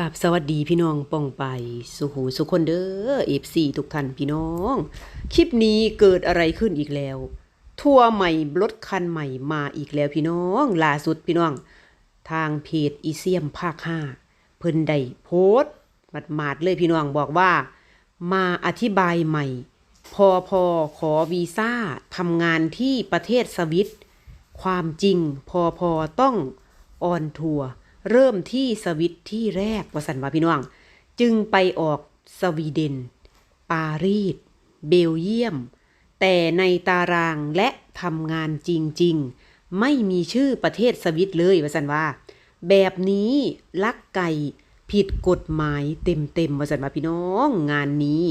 กับสวัสดีพี่น้องป่องไป สุหูสุคนเด้อเอฟซีทุกท่านพี่น้อง คลิปนี้เกิดอะไรขึ้นอีกแล้ว ทัวร์ใหม่รถคันใหม่มาอีกแล้วพี่น้องล่าสุดพี่น้อง ทางเพจอีเซียมภาค5เพิ่นได้โพสต์หมาดๆเลยพี่น้องบอกว่า มาอธิบายใหม่ พอพอขอวีซ่าทำงานที่ประเทศสวิต ความจริงพอพอต้องออนทัวร์ เริ่มที่สวิตที่แรกวสันว่าพี่น้อง จึงไปออกสวีเดน ปารีส เบลเยียม แต่ในตารางและทำงานจริง ๆ ไม่มีชื่อประเทศสวิตเลยวสันว่า แบบนี้ลักไก่ผิดกฎหมายเต็มๆวสันว่าพี่น้องงานนี้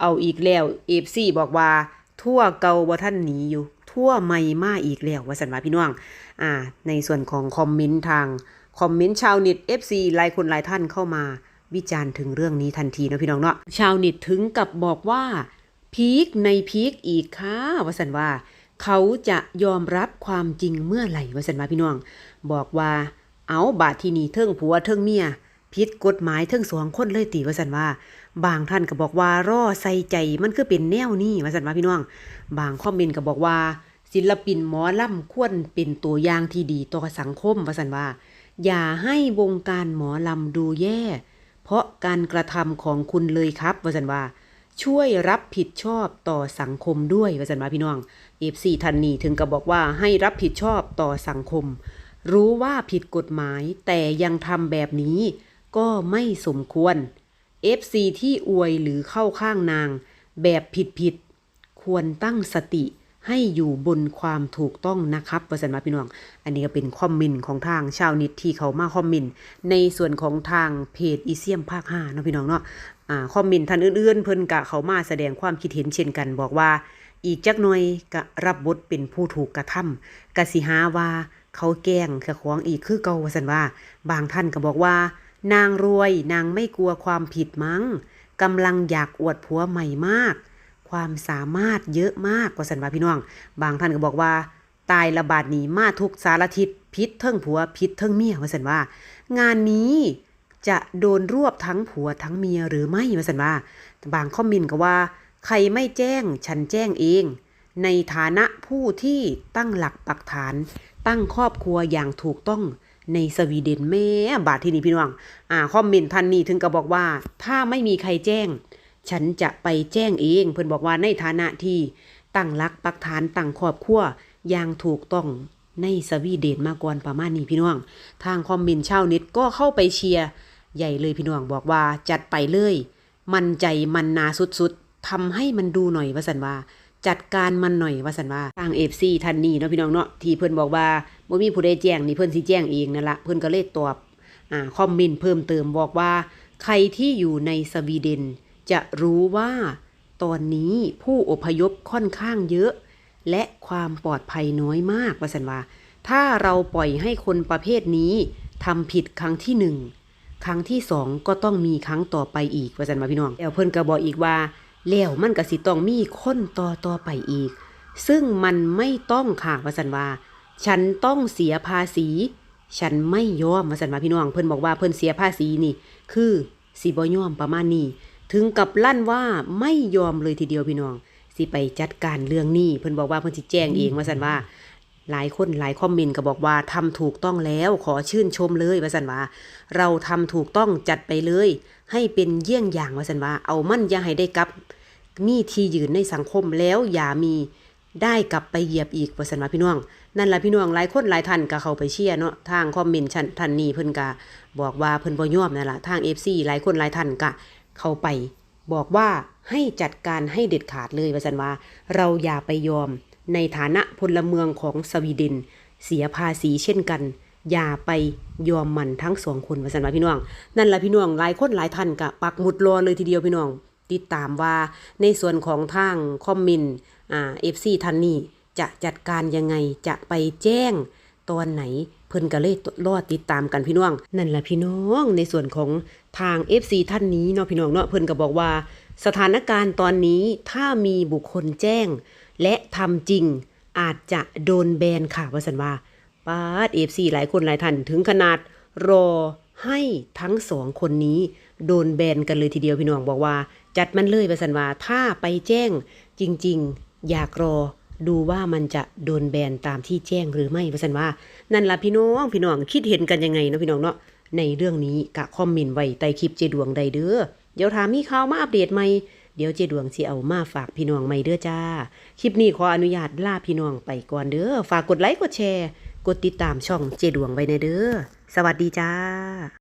เอาอีกแล้วเอฟซีบอกว่า ทั่วเกาบ่ท่านหนีอยู่ ทั่วไม่มาอีกแล้วว่าสันว่าพี่น้องอ่าในส่วนของคอมเมนต์ทาง คอมเมนต์ชาวเน็ต FC หลายคนหลายท่านเข้ามา วิจารณ์ถึงเรื่องนี้ทันทีนะพี่น้องเนาะชาวเน็ตถึงกับบอกว่าพีคในพีคอีกค่ะวสันว่า เขาจะยอมรับความจริงเมื่อไหร่วสันว่าพี่น้อง บอกว่าเอาบาทที่นี่เทิงผัวเทิงเมียผิดกฎหมายเทิงสองคนเลยตีวสันว่า บางท่านก็บอกว่ารอใส่ใจมันคือเป็นแนวนี้วสันว่าพี่น้อง บางคอมเมนต์ก็บอกว่า ศิลปินหมอลำควรเป็นตัวอย่างที่ดีต่อสังคมวสันว่า อย่าให้วงการหมอลำดูแย่ เพราะการกระทำของคุณเลยครับวสันว่า ช่วยรับผิดชอบต่อสังคมด้วยวสันว่าพี่น้องเอฟซีทันนี่ถึงกับบอกว่าให้รับผิดชอบต่อสังคม รู้ว่าผิดกฎหมายแต่ยังทำแบบนี้ก็ไม่สมควร FC ที่อวยหรือเข้าข้างนาง แบบผิดๆควรตั้งสติ ให้อยู่บนความถูกต้องนะครับประสันมาพี่น้อง อันนี้ก็เป็นคอมเมนต์ของทางชาวนิตที่เขามาคอมเมนต์ในส่วนของทางเพจอีเซียมภาค5เนาะพี่น้องเนาะอ่าคอมเมนต์ท่านอื่นๆ เพิ่นกะเขามาแสดงความคิดเห็นเช่นกัน บอกว่า อีกจักหน่อยกะรับบทเป็นผู้ถูกกระทำกะสิหาว่าเขาแกล้งเจ้าของอีกคือเก่าว่าซั่นว่า บางท่านก็บอกว่า นางรวยนางไม่กลัวความผิดมั้งกำลังอยากอวดผัวใหม่มาก ความสามารถเยอะมากกว่าสันว่าพี่น้อง บางท่านก็บอกว่า ตายระบาดหนีมาทุกสารทิศพิษเทิงผัวพิษเทิงเมียว่าสันว่า งานนี้จะโดนรวบทั้งผัวทั้งเมียหรือไม่ว่าสันว่า บางคอมเมนต์ก็ว่า ใครไม่แจ้งฉันแจ้งเอง ในฐานะผู้ที่ตั้งหลักปักฐาน ตั้งครอบครัวอย่างถูกต้องในสวีเดนแม่บาทที่นี่พี่น้อง อ่าคอมเมนต์ท่านนี้ถึงกับบอกว่า ถ้าไม่มีใครแจ้ง ฉันจะไปแจ้งเอง เพิ่นบอกว่าในฐานะที่ตั้งหลักปักฐานตั้งครอบครัวอย่างถูกต้องในสวีเดนมาก่อนประมาณนี้พี่น้อง ทางคอมเมนต์ชาวเน็ตก็เข้าไปเชียร์ใหญ่เลยพี่น้องบอกว่าจัดไปเลย มันใจมันนาสุดๆทำให้มันดูหน่อยว่าสันว่า จัดการมันหน่อยว่าสันว่าทางเอฟซีท่านนี้เนาะพี่น้องเนาะที่เพิ่อนบอกว่าบ่มีผู้ใดแจ้งนี่เพิ่อนสิแจ้งเองนั่นละเพิ่อนก็เลยตอบอ่าคอมเมนต์เพิ่มเติมบอกว่า ใครที่อยู่ในสวีเดน จะรู้ว่าตอนนี้ผู้อพยพค่อนข้างเยอะ และความปลอดภัยน้อยมากว่าสันว่า ถ้าเราปล่อยให้คนประเภทนี้ทำผิดครั้งที่หนึ่งครั้งที่สองก็ต้องมีครั้งต่อไปอีกว่าสันว่าพี่น้องแล้วเพิ่นก็บอกอีกว่า แล้วมันก็สิต้องมีคนต่อต่อไปอีก ซึ่งมันไม่ต้องค่ะว่าสันว่า ฉันต้องเสียภาษี ฉันไม่ยอมว่าสันว่าพี่น้อง เพิ่นบอกว่าเพิ่นเสียภาษีนี่ คือสิบ่ยอมประมาณนี้ ถึงกับลั่นว่าไม่ยอมเลยทีเดียวพี่น้อง สิไปจัดการเรื่องนี้เพิ่นบอกว่าเพิ่นสิแจ้งเองว่าสันว่า หลายคนหลายคอมเมนต์ก็บอกว่าทำถูกต้องแล้วขอชื่นชมเลยว่าสันว่า เราทำถูกต้องจัดไปเลย ให้เป็นเยี่ยงอย่างว่าสันว่า เอามั่นอย่าให้ได้กลับ มีที่ยืนในสังคมแล้วอย่ามีได้กลับไปเหยียบอีกว่าสันว่าพี่น้อง นั่นแหละพี่น้องหลายคนหลายท่านก็เข้าไปเชียร์เนาะทางคอมเมนต์ท่านนี้เพิ่นก็บอกว่าเพิ่นบ่ยอมนั่นละทาง FC หลายคนหลายท่านก็ เข้าไป บอกว่าให้จัดการให้เด็ดขาดเลยว่าสันว่า เราอย่าไปยอม ในฐานะพลเมืองของสวีเดน เสียภาษีเช่นกัน อย่าไปยอมมันทั้งสองคนว่าสันว่าพี่น้อง นั่นแหละพี่น้องหลายคนหลายท่านก็ปักหมุดรอเลยทีเดียวพี่น้อง ติดตามว่าในส่วนของทางคอมเมนอ่า FC ท่านนี้จะจัดการยังไงจะไปแจ้ง ตอนไหน เพิ่นก็เลยรอติดตามกันพี่น้อง นั่นแหละพี่น้องในส่วนของทาง FC ท่านนี้เนาะพี่น้องเนาะเพิ่นก็บอกว่า สถานการณ์ตอนนี้ถ้ามีบุคคลแจ้ง และทำจริงอาจจะโดนแบนค่ะว่าสันว่าปาด FC หลายคนหลายท่านถึงขนาดรอให้ทั้งสองคนนี้โดนแบนกันเลยทีเดียวพี่น้องบอกว่า จัดมันเลยประสันว่าถ้าไปแจ้งจริง ๆ อยากรอ ดูว่ามันจะโดนแบนตามที่แจ้งหรือไม่ประสันว่า นั่นล่ะพี่น้องพี่น้องคิดเห็นกันยังไงเนาะพี่น้องเนาะในเรื่องนี้กะคอมเมนต์ไว้ใต้คลิปเจดวงใดเด้อเดี๋ยวถามมีข่าวมาอัปเดตใหม่เดี๋ยวเจดวงสิเอามาฝากพี่น้องใหม่เด้อจ้า คลิปนี้ขออนุญาตลาพี่น้องไปก่อนเด้อฝากกดไลค์กดแชร์ กดติดตามช่องเจดวงไว้ในเด้อสวัสดีจ้า